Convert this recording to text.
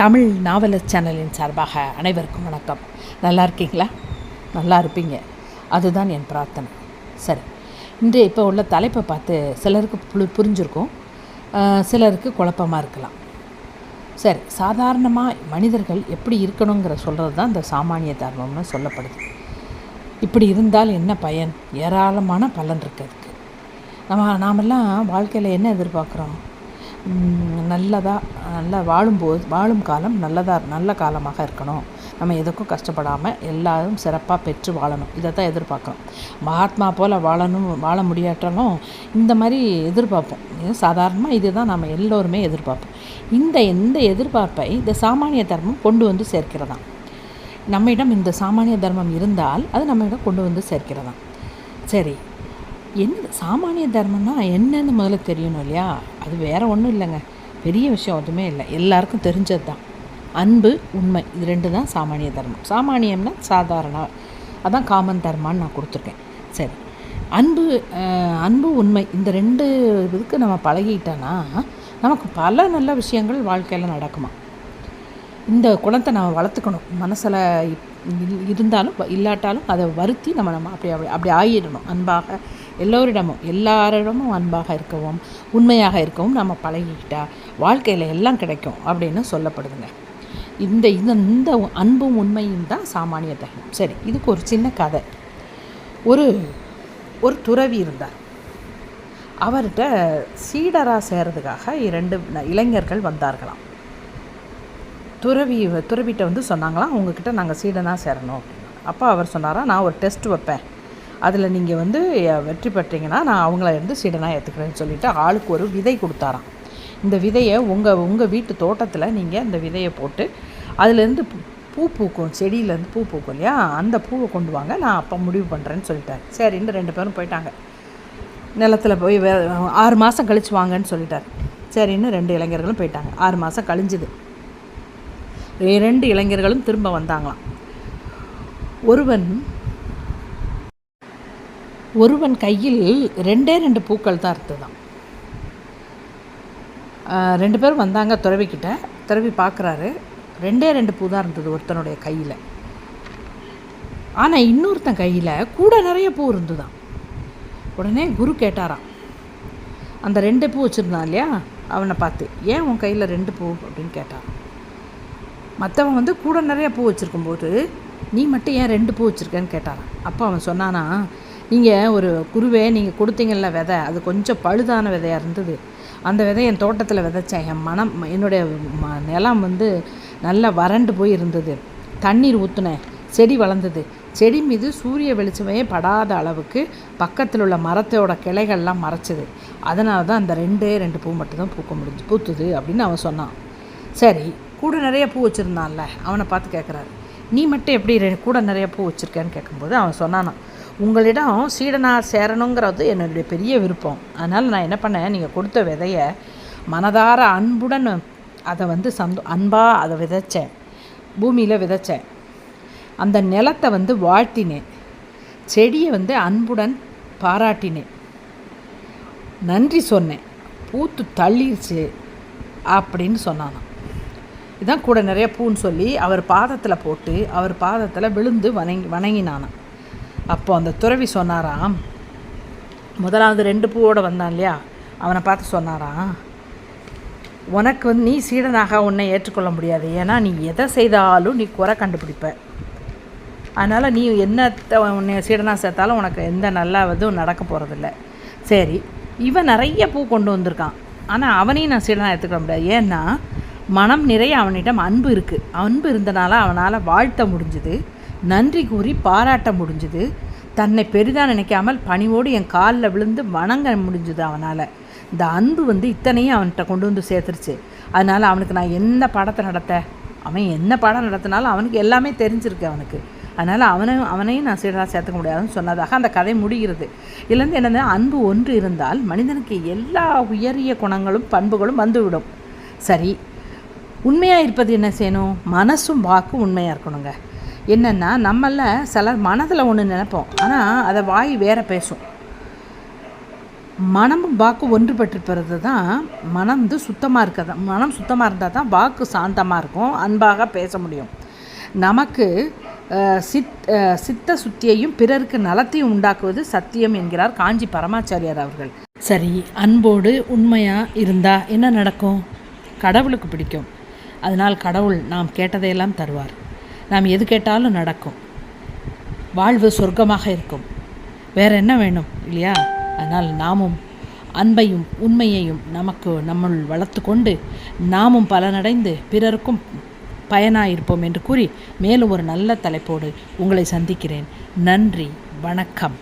தமிழ் நாவலர் சேனலின் சார்பாக அனைவருக்கும் வணக்கம். நல்லா இருக்கீங்களா? நல்லா இருப்பீங்க. அதுதான் என் பிரார்த்தனை. சரி. இன்று இப்போ உள்ள தலைப்பை பார்த்து சிலருக்கு புரி புரிஞ்சிருக்கும். சிலருக்கு குழப்பமாக இருக்கலாம். சரி. சாதாரணமாக மனிதர்கள் எப்படி இருக்கணுங்கிற சொல்கிறது தான் இந்த சாமானிய தர்மம்னு சொல்லப்படுது. இப்படி இருந்தால் என்ன பயன்? ஏராளமான பலன் இருக்குது அதுக்கு. நம்ம நாமெல்லாம் வாழ்க்கையில் என்ன எதிர்பார்க்குறோம்? நல்லதாக நல்லா வாழும்போது வாழும் காலம் நல்லதாக நல்ல காலமாக இருக்கணும். நம்ம எதுக்கும் கஷ்டப்படாமல் எல்லாரும் சிறப்பாக பெற்று வாழணும். இதை தான் எதிர்பார்க்குறோம். மகாத்மா போல் வாழணும் வாழ முடியாட்டாலும் இந்த மாதிரி எதிர்பார்ப்போம். இது சாதாரணமாக நம்ம எல்லோருமே எதிர்பார்ப்போம். இந்த இந்த எதிர்பார்ப்பை இந்த சாமானிய தர்மம் கொண்டு வந்து சேர்க்கிறதாம் நம்மிடம் இந்த சாமானிய தர்மம் இருந்தால் அது நம்மிடம் கொண்டு வந்து சேர்க்கிறதாம் சரி என்ன சாமானிய தர்மம்னா என்னன்னு முதல்ல தெரியணும் இல்லையா? அது வேறு ஒன்றும் இல்லைங்க. பெரிய விஷயம் எதுவுமே இல்லை. எல்லாருக்கும் தெரிஞ்சது தான். அன்பு உண்மை இது ரெண்டு தான் சாமானிய தர்மம். சாமானியம்னா சாதாரண அதான் காமன் தர்மான்னு நான் கொடுத்துருக்கேன். சரி. அன்பு அன்பு உண்மை இந்த ரெண்டு இதுக்கு நம்ம பழகிட்டோன்னா நமக்கு பல நல்ல விஷயங்கள் வாழ்க்கையில் நடக்குமா? இந்த குணத்தை நம்ம வளர்த்துக்கணும். மனசில் இருந்தாலும் இல்லாட்டாலும் அதை வருத்தி நம்ம நம்ம அப்படி அப்படி அப்படி ஆயிடணும். அன்பாக எல்லோரிடமும் எல்லாரிடமும் அன்பாக இருக்கவும் உண்மையாக இருக்கவும் நம்ம பழகிக்கிட்டா வாழ்க்கையில் எல்லாம் கிடைக்கும் அப்படின்னு சொல்லப்படுதுங்க. இந்த இந்த இந்த அன்பும் உண்மையும் தான் சாமானிய தர்மம். சரி இதுக்கு ஒரு சின்ன கதை. ஒரு ஒரு துறவி இருந்தார். அவர்கிட்ட சீடராக சேர்றதுக்காக இரண்டு ந- இளைஞர்கள் வந்தார்களாம். துறவி துறவிட்ட வந்து சொன்னாங்களாம் உங்ககிட்ட நாங்கள் சீடனாக சேரணும் அப்போ அவர் சொன்னாரா நான் ஒரு டெஸ்ட் வைப்பேன். அதில் நீங்கள் வந்து வெற்றி பெற்றீங்கன்னா நான் அவங்கள இருந்து சீடனாக ஏற்றுக்கிறேன்னு சொல்லிட்டு ஆளுக்கு ஒரு விதை கொடுத்தாராம். இந்த விதையை உங்கள் உங்கள் வீட்டு தோட்டத்தில் நீங்கள் இந்த விதையை போட்டு அதுலேருந்து பூ- பூக்கும் செடியிலேருந்து பூ பூக்கும் இல்லையா? அந்த பூவை கொண்டு வாங்க நான் அப்போ முடிவு பண்ணுறேன்னு சொல்லிட்டார். சரின்னு ரெண்டு பேரும் போயிட்டாங்க. நிலத்தில் போய் வே ஆறு மாதம் கழிச்சு வாங்கன்னு சொல்லிட்டார். சரின்னு ரெண்டு இளைஞர்களும் போயிட்டாங்க. ஆறு மாதம் கழிஞ்சுது. ரெண்டு இளைஞர்களும் திரும்ப வந்தாங்களாம். ஒருவன் ஒருவன் கையில் ரெண்டே ரெண்டு பூக்கள் தான் இருந்ததாம். ரெண்டு பேரும் வந்தாங்க துறவிக்கிட்ட. துறவி பார்க்குறாரு ரெண்டே ரெண்டு பூ தான் இருந்தது ஒருத்தனுடைய கையில். ஆனால் இன்னொருத்தன் கையில் கூட நிறைய பூ இருந்துதான் உடனே குரு கேட்டாராம் அந்த ரெண்டு பூ வச்சுருந்தான் இல்லையா? அவனை பார்த்து ஏன் உன் கையில் ரெண்டு பூ? அப்படின்னு கேட்டான் மற்றவன் வந்து கூட நிறைய பூ வச்சுருக்கும்போது நீ மட்டும் ஏன் ரெண்டு பூ வச்சுருக்கேன்னு கேட்டாரான் அப்போ அவன் சொன்னானா நீங்கள் ஒரு குருவே நீங்கள் கொடுத்தீங்கல்ல விதை அது கொஞ்சம் பழுதான விதையாக இருந்தது. அந்த விதை என் தோட்டத்தில் விதைச்சேன். என் மனம் என்னுடைய ம நிலம் வந்து நல்லா வறண்டு போய் இருந்தது. தண்ணீர் ஊற்றுனேன் செடி வளர்ந்தது. செடி மீது சூரிய வெளிச்சமே படாத அளவுக்கு பக்கத்தில் உள்ள மரத்தோட கிளைகள்லாம் மறைச்சது. அதனால தான் அந்த ரெண்டே ரெண்டு பூ மட்டும்தான் பூக்க முடிஞ்சு பூத்துது அப்படின்னு அவன் சொன்னான். சரி கூட நிறைய பூ வச்சுருந்தான்ல அவனை பார்த்து கேட்குறாரு நீ மட்டும் எப்படி ரெ- கூட நிறைய பூ வச்சுருக்கேன்னு கேட்கும்போது அவன் சொன்னானான் உங்களிடம் சீடனாக சேரணுங்கிறது என்னுடைய பெரிய விருப்பம். அதனால் நான் என்ன பண்ணேன் நீங்கள் கொடுத்த விதையை மனதார அன்புடன் அதை வந்து சந்தோ அன்பாக அதை விதைச்சேன். பூமியில் விதைச்சேன். அந்த நிலத்தை வந்து வாழ்த்தினேன். செடியை வந்து அன்புடன் பாராட்டினேன். நன்றி சொன்னேன். பூத்து தள்ளிருச்சு அப்படின்னு சொன்னான் இதான் கூட நிறைய பூன்னு சொல்லி அவர் பாதத்தில் போட்டு அவர் பாதத்தில் விழுந்து வணங்கி வணங்கினானான் அப்போ அந்த துறவி சொன்னாராம் முதலாவது ரெண்டு பூவோட வந்தான் இல்லையா? அவனை பார்த்து சொன்னாராம் உனக்கு வந்து நீ சீடனாக உன்னை ஏற்றுக்கொள்ள முடியாது. ஏன்னா நீ எதை செய்தாலும் நீ குறை கண்டுபிடிப்ப. அதனால் நீ என்னத்தை உன்னை சீடனாக சேர்த்தாலும் உனக்கு எந்த நல்லா இதுவும் நடக்க போகிறதில்ல சரி இவன் நிறைய பூ கொண்டு வந்திருக்கான். ஆனால் அவனையும் நான் சீடனாக எடுத்துக்க முடியாது. ஏன்னா மனம் நிறைய அவனிடம் அன்பு இருக்குது அன்பு இருந்தனால அவனால் வாழ்த்த முடிஞ்சுது. நன்றி கூறி பாராட்ட முடிஞ்சுது. தன்னை பெரிதாக நினைக்காமல் பணிவோடு என் காலில் விழுந்து வணங்க முடிஞ்சுது அவனால். இந்த அன்பு வந்து இத்தனையும் அவன்கிட்ட கொண்டு வந்து சேர்த்துருச்சு. அதனால் அவனுக்கு நான் என்ன பாடத்தை நடத்த அவன் என்ன பாடம் நடத்தினாலும் அவனுக்கு எல்லாமே தெரிஞ்சிருக்கு அவனுக்கு. அதனால் அவனையும் அவனையும் நான் சீடராக சேர்த்துக்க முடியாதுன்னு சொன்னதாக அந்த கதை முடிகிறது. இதுலேருந்து என்னென்ன அன்பு ஒன்று இருந்தால் மனிதனுக்கு எல்லா உயரிய குணங்களும் பண்புகளும் வந்துவிடும். சரி உண்மையாக இருப்பது என்ன செய்யணும் மனசும் வாக்கும் உண்மையாக இருக்கணுங்க. என்னென்னா நம்மள சிலர் மனதில் ஒன்று நினைப்போம். ஆனால் அதை வாய் வேற பேசும். மனமும் வாக்கு ஒன்றுபட்டிருப்பது தான் மனம் வந்து சுத்தமாக இருக்கிறது மனம் சுத்தமாக இருந்தால் தான் வாக்கு சாந்தமாக இருக்கும் அன்பாக பேச முடியும். நமக்கு சித் சித்த சுத்தியையும் பிறருக்கு நலத்தையும் உண்டாக்குவது சத்தியம் என்கிறார் காஞ்சி பரமாச்சாரியார் அவர்கள். சரி அன்போடு உண்மையாக இருந்தால் என்ன நடக்கும்? கடவுளுக்கு பிடிக்கும். அதனால் கடவுள் நாம் கேட்டதையெல்லாம் தருவார். நாம் எது கேட்டாலும் நடக்கும். வாழ்வு சொர்க்கமாக இருக்கும். வேற என்ன வேணும் இல்லையா? அதனால் நாமும் அன்பையும் உண்மையையும் நமக்கு நம்முள் வளர்த்து கொண்டு நாமும் பலனடைந்து பிறருக்கும் பயனாயிருப்போம் என்று கூறி மேலும் ஒரு நல்ல தலைப்போடு உங்களை சந்திக்கிறேன். நன்றி வணக்கம்.